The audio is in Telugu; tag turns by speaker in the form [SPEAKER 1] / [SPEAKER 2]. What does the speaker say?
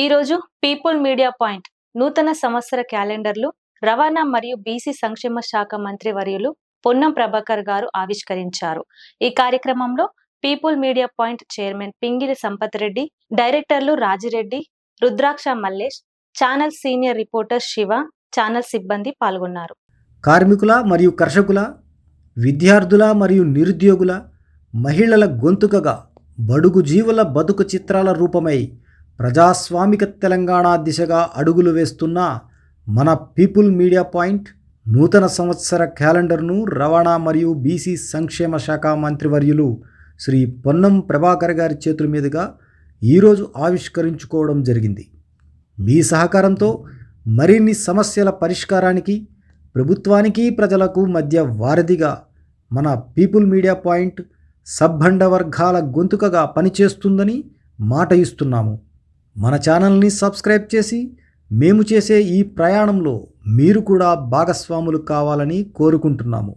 [SPEAKER 1] ఈరోజు పీపుల్ మీడియా పాయింట్. నూతన సంవత్సర క్యాలెండర్లు రవాణా మరియు బీసీ సంక్షేమ శాఖ మంత్రి వర్యులు పొన్నం ప్రభాకర్ గారు ఆవిష్కరించారు. ఈ కార్యక్రమంలో people media point chairman Pingili Sampath Reddy డైరెక్టర్లు Rajireddy Rudraksha Mallesh channel senior reporter Shiva channel సిబ్బంది పాల్గొన్నారు.
[SPEAKER 2] కార్మికుల మరియు కర్షకుల విద్యార్థుల మరియు నిరుద్యోగుల మహిళల గొంతుకగా బడుగు జీవుల బతుకు చిత్రాల రూపమై ప్రజాస్వామిక తెలంగాణ దిశగా అడుగులు వేస్తున్న మన పీపుల్ మీడియా పాయింట్ నూతన సంవత్సర క్యాలెండర్ను రవాణా మరియు బీసీ సంక్షేమ శాఖ మంత్రివర్యులు శ్రీ పొన్నం ప్రభాకర్ గారి చేతుల మీదుగా ఈరోజు ఆవిష్కరించుకోవడం జరిగింది. మీ సహకారంతో మరిన్ని సమస్యల పరిష్కారానికి ప్రభుత్వానికి ప్రజలకు మధ్య వారధిగా మన పీపుల్ మీడియా పాయింట్ సబ్బండ వర్గాల గొంతుకగా పనిచేస్తుందని మాట ఇస్తున్నాము. మన ఛానల్ని సబ్స్క్రైబ్ చేసి మేము చేసే ఈ ప్రయాణంలో మీరు కూడా భాగస్వాములు కావాలని కోరుకుంటున్నాము.